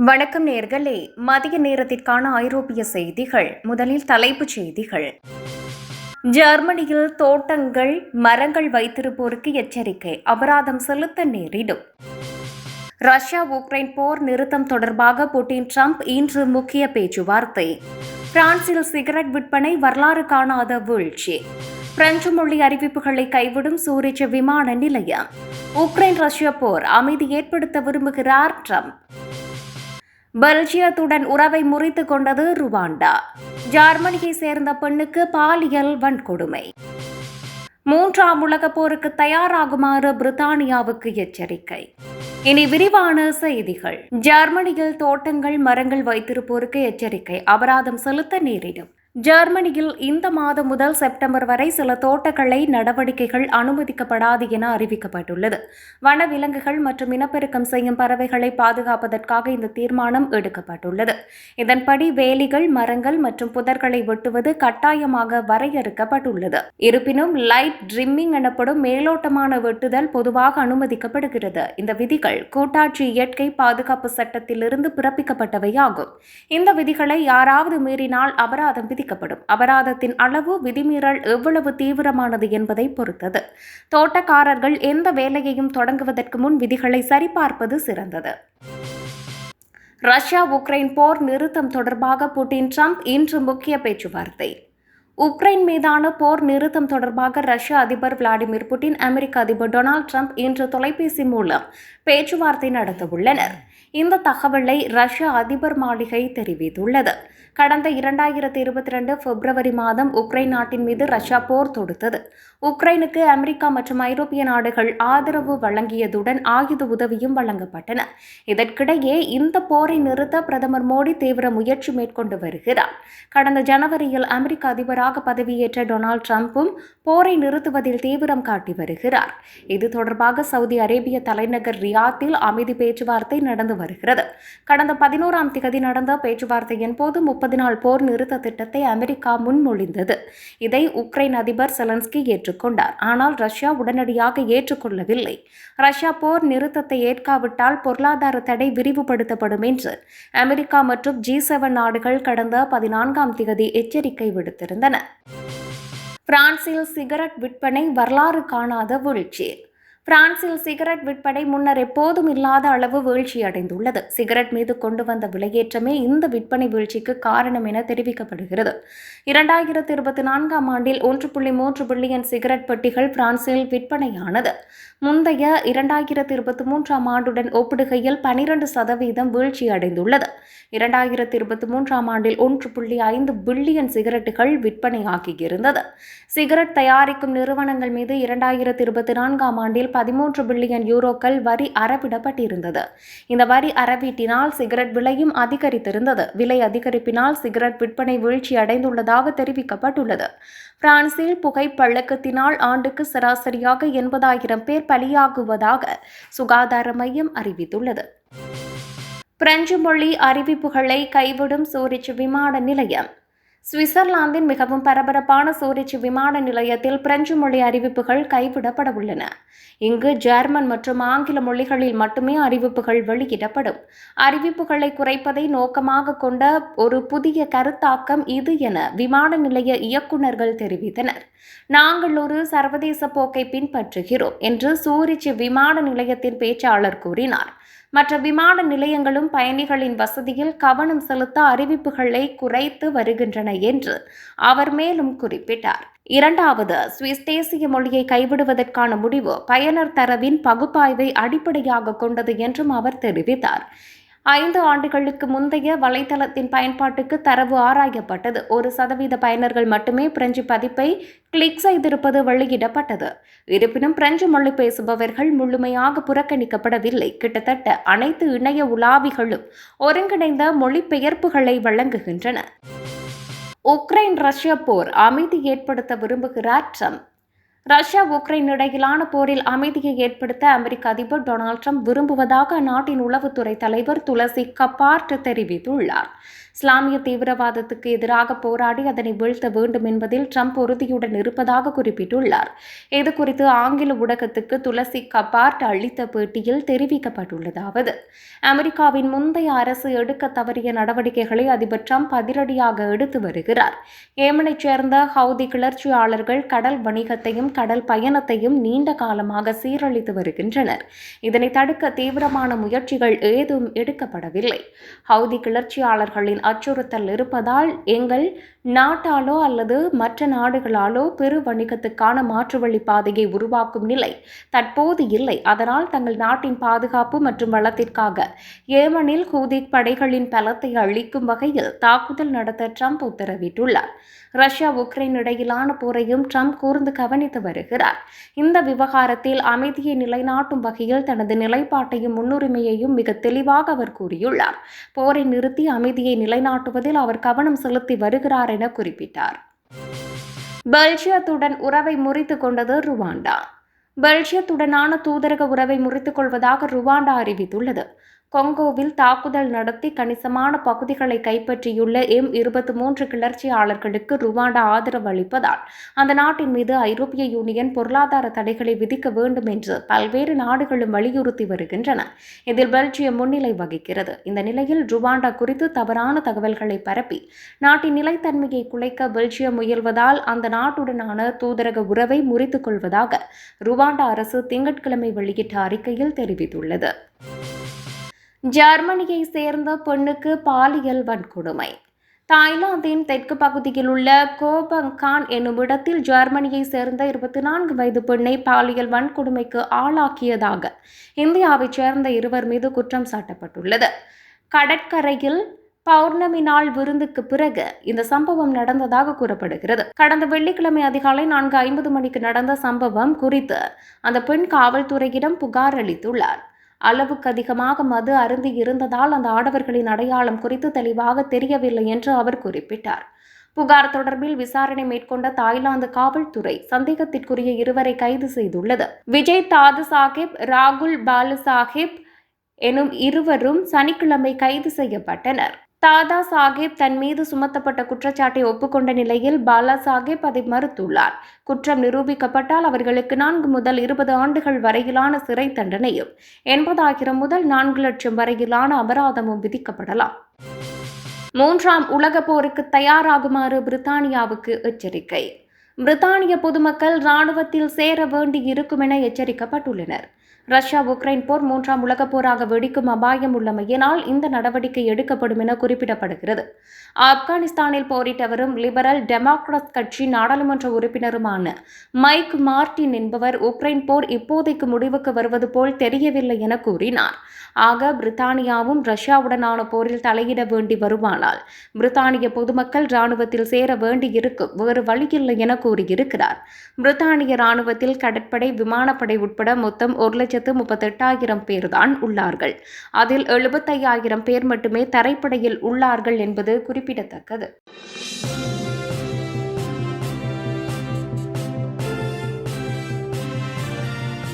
வணக்கம் நேர்களே. மதிய நேரத்திற்கான ஐரோப்பிய செய்திகள். முதலில் தலைப்புச் செய்திகள். ஜெர்மனியில் தோட்டங்கள் மரங்கள் வைத்திருப்போருக்கு எச்சரிக்கை. அபராதம் செலுத்த நேரிடும். ரஷ்யா உக்ரைன் போர் நிறுத்தம் தொடர்பாக புட்டின் ட்ரம்ப் இன்று முக்கிய பேச்சுவார்த்தை. பிரான்சில் சிகரெட் விற்பனை வரலாறு காணாத வீழ்ச்சி. பிரெஞ்சு மொழி அறிவிப்புகளை கைவிடும் சூரிச் விமான நிலையம். உக்ரைன் ரஷ்யா போர் அமைதி ஏற்படுத்த விரும்புகிறார் ட்ரம்ப். பெல்ஜியத்துடன் உறவை முறித்து கொண்டது ருவாண்டா. ஜெர்மனியை சேர்ந்த பெண்ணுக்கு பாலியல் வன்கொடுமை. மூன்றாம் உலகப் போருக்கு தயாராகுமாறு பிரித்தானியாவுக்கு எச்சரிக்கை. இனி விரிவான செய்திகள். ஜெர்மனியில் தோட்டங்கள் மரங்கள் வைத்திருப்போருக்கு எச்சரிக்கை. அபராதம் செலுத்த நேரிடும். ஜெர்மனியில் இந்த மாதம் முதல் செப்டம்பர் வரை சில தோட்டக்கலை நடவடிக்கைகள் அனுமதிக்கப்படாது என அறிவிக்கப்பட்டுள்ளது. வனவிலங்குகள் மற்றும் இனப்பெருக்கம் செய்யும் பறவைகளை பாதுகாப்பதற்காக இந்த தீர்மானம் எடுக்கப்பட்டுள்ளது. இதன்படி வேலிகள் மரங்கள் மற்றும் புதர்களை வெட்டுவது கட்டாயமாக வரையறுக்கப்பட்டுள்ளது. இருப்பினும் லைட் ட்ரிம்மிங் எனப்படும் மேலோட்டமான வெட்டுதல் பொதுவாக அனுமதிக்கப்படுகிறது. இந்த விதிகள் கூட்டாட்சி இயற்கை பாதுகாப்பு சட்டத்திலிருந்து பிறப்பிக்கப்பட்டவையாகும். இந்த விதிகளை யாராவது மீறினால் அபராதம் விதிக்கப்படும் அபராதத்தின் அளவு விதிமீறல் எவ்வளவு தீவிரமானது என்பதை பொறுத்தது. தோட்டக்காரர்கள் எந்த வேலையையும் தொடங்குவதற்கு முன் விதிகளை சரிபார்ப்பது சிறந்தது. ரஷ்யா உக்ரைன் போர் நிறுத்தம் தொடர்பாக புட்டின் ட்ரம்ப் இன்று முக்கிய பேச்சுவார்த்தை. உக்ரைன் மீதான போர் நிறுத்தம் தொடர்பாக ரஷ்ய அதிபர் விளாடிமிர் புட்டின் அமெரிக்க அதிபர் டொனால்ட் ட்ரம்ப் இன்று தொலைபேசி மூலம் பேச்சுவார்த்தை நடத்தவுள்ளனர். இந்த தகவலை ரஷ்ய அதிபர் மாளிகை தெரிவித்துள்ளது. கடந்த இரண்டாயிரத்தி இருபத்தி ரெண்டு பிப்ரவரி மாதம் உக்ரைன் நாட்டின் மீது ரஷ்யா போர் தொடுத்தது. உக்ரைனுக்கு அமெரிக்கா மற்றும் ஐரோப்பிய நாடுகள் ஆதரவு வழங்கியதுடன் ஆயுத உதவியும் வழங்கப்பட்டன. இதற்கிடையே இந்த போரை நிறுத்த பிரதமர் மோடி தீவிர முயற்சி மேற்கொண்டு வருகிறார். கடந்த ஜனவரியில் அமெரிக்க அதிபராக பதவியேற்ற டொனால்ட் ட்ரம்ப்பும் போரை நிறுத்துவதில் தீவிரம் காட்டி வருகிறார். இது தொடர்பாக சவுதி அரேபிய தலைநகர் ரியாத்தில் அமைதி பேச்சுவார்த்தை நடந்து வருகிறது. கடந்த பதினோராம் திகதி நடந்த பேச்சுவார்த்தையின் போது முப்பது நாள் போர் நிறுத்த திட்டத்தை அமெரிக்கா முன்மொழிந்தது. இதை உக்ரைன் அதிபர் செலன்ஸ்கி ஏற்றுக்கொண்டார். ஆனால் ரஷ்யா உடனடியாக ஏற்றுக்கொள்ளவில்லை. ரஷ்யா போர் நிறுத்தத்தை ஏற்காவிட்டால் பொருளாதார தடை விரிவுபடுத்தப்படும் என்று அமெரிக்கா மற்றும் ஜி செவன் நாடுகள் கடந்த பதினான்காம் தேதி எச்சரிக்கை விடுத்திருந்தன. பிரான்சில் சிகரெட் விற்பனை வரலாறு காணாத வீழ்ச்சி. பிரான்சில் சிகரெட் விற்பனை முன்னர் எப்போதும் இல்லாத அளவு வீழ்ச்சி அடைந்துள்ளது. சிகரெட் மீது கொண்டு வந்த விலையேற்றமே இந்த விற்பனை வீழ்ச்சிக்கு காரணம் என தெரிவிக்கப்படுகிறது. இரண்டாயிரத்தி இருபத்தி நான்காம் ஆண்டில் ஒன்று புள்ளி மூன்று பில்லியன் சிகரெட் பெட்டிகள் பிரான்சில் விற்பனையானது. முந்தைய இரண்டாயிரத்தி இருபத்தி மூன்றாம் ஆண்டுடன் ஒப்பிடுகையில் பனிரெண்டு சதவீதம் வீழ்ச்சி அடைந்துள்ளது. இரண்டாயிரத்தி இருபத்தி மூன்றாம் ஆண்டில் ஒன்று புள்ளி ஐந்து பில்லியன் சிகரெட்டுகள் விற்பனையாகியிருந்தது சிகரெட் தயாரிக்கும் நிறுவனங்கள் மீது இரண்டாயிரத்தி இருபத்தி நான்காம் ஆண்டில் பதிமூன்று பில்லியன் யூரோக்கள் வரி அறவிடப்பட்டிருந்தது. இந்த வரி அறவீட்டினால் சிகரெட் விலையும் அதிகரித்திருந்தது. விலை அதிகரிப்பினால் சிகரெட் விற்பனை வீழ்ச்சி அடைந்துள்ளதாக தெரிவிக்கப்பட்டுள்ளது. பிரான்சில் புகைப்பழக்கத்தினால் ஆண்டுக்கு சராசரியாக எண்பதாயிரம் பேர் பலியாகுவதாக சுகாதார மையம் அறிவித்துள்ளது. பிரெஞ்சு மொழி அறிவிப்புகளை கைவிடும் சூரிச் விமான நிலையம் சுவிட்சர்லாந்தின் மிகவும் பரபரப்பான சூரிச் விமான நிலையத்தில் பிரெஞ்சு மொழி அறிவிப்புகள் கைவிடப்பட உள்ளன இங்கு ஜெர்மன் மற்றும் ஆங்கில மொழிகளில் மட்டுமே அறிவிப்புகள் வெளியிடப்படும். அறிவிப்புகளை குறைப்பதை நோக்கமாக கொண்ட ஒரு புதிய கருத்தாக்கம் இது என விமான நிலைய இயக்குநர்கள் தெரிவித்தனர். நாங்கள் ஒரு சர்வதேச போக்கை பின்பற்றுகிறோம் என்று சூரிச் விமான நிலையத்தின் பேச்சாளர் கூறினார். மற்ற விமான நிலையங்களும் பயணிகளின் வசதியில் கவனம் செலுத்த அறிவிப்புகளை குறைத்து வருகின்றன என்று அவர் மேலும் குறிப்பிட்டார். இரண்டாவது சுவிஸ் தேசிய மொழியை கைவிடுவதற்கான முடிவு பயனர் தரவின் பகுப்பாய்வை அடிப்படையாக கொண்டது என்றும் அவர் தெரிவித்தார். ஐந்து ஆண்டுகளுக்கு முந்தைய வலைதளத்தின் பயன்பாட்டுக்கு தரவு ஆராயப்பட்டது. ஒரு சதவீத பயனர்கள் மட்டுமே பிரெஞ்சு பதிப்பை கிளிக் செய்திருப்பது வெளியிடப்பட்டது. இருப்பினும் பிரெஞ்சு மொழி பேசுபவர்கள் முழுமையாக புறக்கணிக்கப்படவில்லை. கிட்டத்தட்ட அனைத்து இணைய உலாவிகளும் ஒருங்கிணைந்த மொழிபெயர்ப்புகளை வழங்குகின்றன. உக்ரைன் ரஷ்யா போர் அமைதி ஏற்படுத்த விரும்புகிறார் ட்ரம்ப். ரஷ்யா உக்ரைன் இடையிலான போரில் அமைதியை ஏற்படுத்த அமெரிக்க அதிபர் டொனால்ட் ட்ரம்ப் விரும்புவதாக அந்நாட்டின் உளவுத்துறை தலைவர் துளசி கப்பார்ட் தெரிவித்துள்ளார். இஸ்லாமிய தீவிரவாதத்துக்கு எதிராக போராடி அதனை வீழ்த்த வேண்டும் என்பதில் ட்ரம்ப் உறுதியுடன் இருப்பதாக குறிப்பிட்டுள்ளார். இது குறித்து ஆங்கில ஊடகத்துக்கு துளசி கபார்ட் அளித்த பேட்டியில் தெரிவிக்கப்பட்டுள்ளதாவது அமெரிக்காவின் முந்தைய அரசு எடுக்க தவறிய நடவடிக்கைகளை அதிபர் ட்ரம்ப் அதிரடியாக எடுத்து வருகிறார். ஏமனைச் சேர்ந்த ஹவுதி கிளர்ச்சியாளர்கள் கடல் வணிகத்தையும் கடல் பயணத்தையும் நீண்ட காலமாக சீரழித்து வருகின்றனர். இதனை தடுக்க தீவிரமான முயற்சிகள் ஏதும் எடுக்கப்படவில்லை. ஹவுதி கிளர்ச்சியாளர்களின் அச்சுறுத்தல் இருப்பதால் எங்கள் நாட்டாலோ அல்லது மற்ற நாடுகளாலோ பெரு வணிகத்துக்கான மாற்று வழி பாதையை உருவாக்கும் நிலை தற்போது இல்லை. அதனால் தங்கள் நாட்டின் பாதுகாப்பு மற்றும் வளத்திற்காக ஏமனில் ஹூதி படைகளின் பலத்தை அளிக்கும் வகையில் தாக்குதல் நடத்த ட்ரம்ப் உத்தரவிட்டுள்ளார். ரஷ்யா உக்ரைன் இடையிலான போரையும் ட்ரம்ப் கூர்ந்து கவனித்து வருகிறார். இந்த விவகாரத்தில் அமைதியை நிலைநாட்டும் வகையில் தனது நிலைப்பாட்டையும் முன்னுரிமையையும் மிக தெளிவாக அவர் கூறியுள்ளார். போரை நிறுத்தி அமைதியை நிலைநாட்டுவதில் அவர் கவனம் செலுத்தி வருகிறார் என குறிப்பிட்டார். பெல்ஜியத்துடன் உறவை முறித்துக் கொண்டது ருவாண்டா. பெல்ஜியத்துடனான தூதரக உறவை முறித்துக் கொள்வதாக ருவாண்டா அறிவித்துள்ளது. கொங்கோவில் தாக்குதல் நடத்தி கணிசமான பகுதிகளை கைப்பற்றியுள்ள எம் இருபத்தி மூன்று கிளர்ச்சியாளர்களுக்கு ருவாண்டா ஆதரவு அளிப்பதால் அந்த நாட்டின் மீது ஐரோப்பிய யூனியன் பொருளாதார தடைகளை விதிக்க வேண்டும் என்று பல்வேறு நாடுகளும் வலியுறுத்தி வருகின்றன. இதில் பெல்ஜியம் முன்னிலை வகிக்கிறது. இந்த நிலையில் ருவாண்டா குறித்து தவறான தகவல்களை பரப்பி நாட்டின் நிலைத்தன்மையை குலைக்க பெல்ஜியம் முயல்வதால் அந்த நாட்டுடனான தூதரக உறவை முறித்துக் கொள்வதாக ருவாண்டா அரசு திங்கட்கிழமை வெளியிட்ட அறிக்கையில் தெரிவித்துள்ளது. ஜெர்மனியை சேர்ந்த பெண்ணுக்கு பாலியல் வன்கொடுமை. தாய்லாந்தின் தெற்கு பகுதியில் உள்ள கோபங்கான் என்னும் இடத்தில் ஜெர்மனியை சேர்ந்த இருபத்தி நான்கு வயது பெண்ணை பாலியல் வன்கொடுமைக்கு ஆளாக்கியதாக இந்தியாவைச் சேர்ந்த இருவர் மீது குற்றம் சாட்டப்பட்டுள்ளது. கடற்கரையில் பௌர்ணமி நாள் விருந்துக்கு பிறகு இந்த சம்பவம் நடந்ததாக கூறப்படுகிறது. கடந்த வெள்ளிக்கிழமை அதிகாலை நான்கு ஐம்பது மணிக்கு நடந்த சம்பவம் குறித்து அந்த பெண் காவல்துறையிடம் புகார் அளித்துள்ளார். அளவுக்கு அதிகமாக மது அருந்தி இருந்ததால் அந்த ஆடவர்களின் அடையாளம் குறித்து தெளிவாக தெரியவில்லை என்று அவர் குறிப்பிட்டார். புகார் தொடர்பில் விசாரணை மேற்கொண்ட தாய்லாந்து காவல்துறை சந்தேகத்திற்குரிய இருவரை கைது செய்துள்ளது. விஜய் தாது சாஹிப் ராகுல் பாலு சாஹிப் எனும் இருவரும் சனிக்கிழமை கைது செய்யப்பட்டனர். தாதா சாஹிப் தன் மீது சுமத்தப்பட்ட குற்றச்சாட்டை ஒப்புக்கொண்ட நிலையில் பாலா சாஹிப் அதை மறுத்துள்ளார். குற்றம் நிரூபிக்கப்பட்டால் அவர்களுக்கு நான்கு முதல் இருபது ஆண்டுகள் வரையிலான சிறை தண்டனையும் எண்பதாயிரம் முதல் நான்கு லட்சம் வரையிலான அபராதமும் விதிக்கப்படலாம். மூன்றாம் உலக போருக்கு தயாராகுமாறு பிரித்தானியாவுக்கு எச்சரிக்கை. பிரித்தானிய பொதுமக்கள் இராணுவத்தில் சேர வேண்டி இருக்கும் என எச்சரிக்கப்பட்டுள்ளனர். ரஷ்யா உக்ரைன் போர் மூன்றாம் உலகப் போராக வெடிக்கும் அபாயம் உள்ளமையினால் இந்த நடவடிக்கை எடுக்கப்படும் என குறிப்பிடப்படுகிறது. ஆப்கானிஸ்தானில் போரிட்டவரும் லிபரல் டெமோக்ராட் கட்சி நாடாளுமன்ற உறுப்பினருமான மைக் மார்டின் என்பவர் உக்ரைன் போர் இப்போதைக்கு முடிவுக்கு வருவது போல் தெரியவில்லை என கூறினார். ஆக பிரித்தானியாவும் ரஷ்யாவுடனான போரில் தலையிட வேண்டி வருமானால் பிரித்தானிய பொதுமக்கள் இராணுவத்தில் சேர வேண்டியிருக்கும் வேறு வழியில்லை என கூறியிருக்கிறார். பிரித்தானிய இராணுவத்தில் கடற்படை விமானப்படை உட்பட மொத்தம் ஒரு லட்சம் லட்சத்து முப்பத்தெட்டாயிரம் பேர்தான் உள்ளார்கள். அதில் எழுபத்தையாயிரம் பேர் மட்டுமே தரைப்படையில் உள்ளார்கள் என்பது குறிப்பிடத்தக்கது.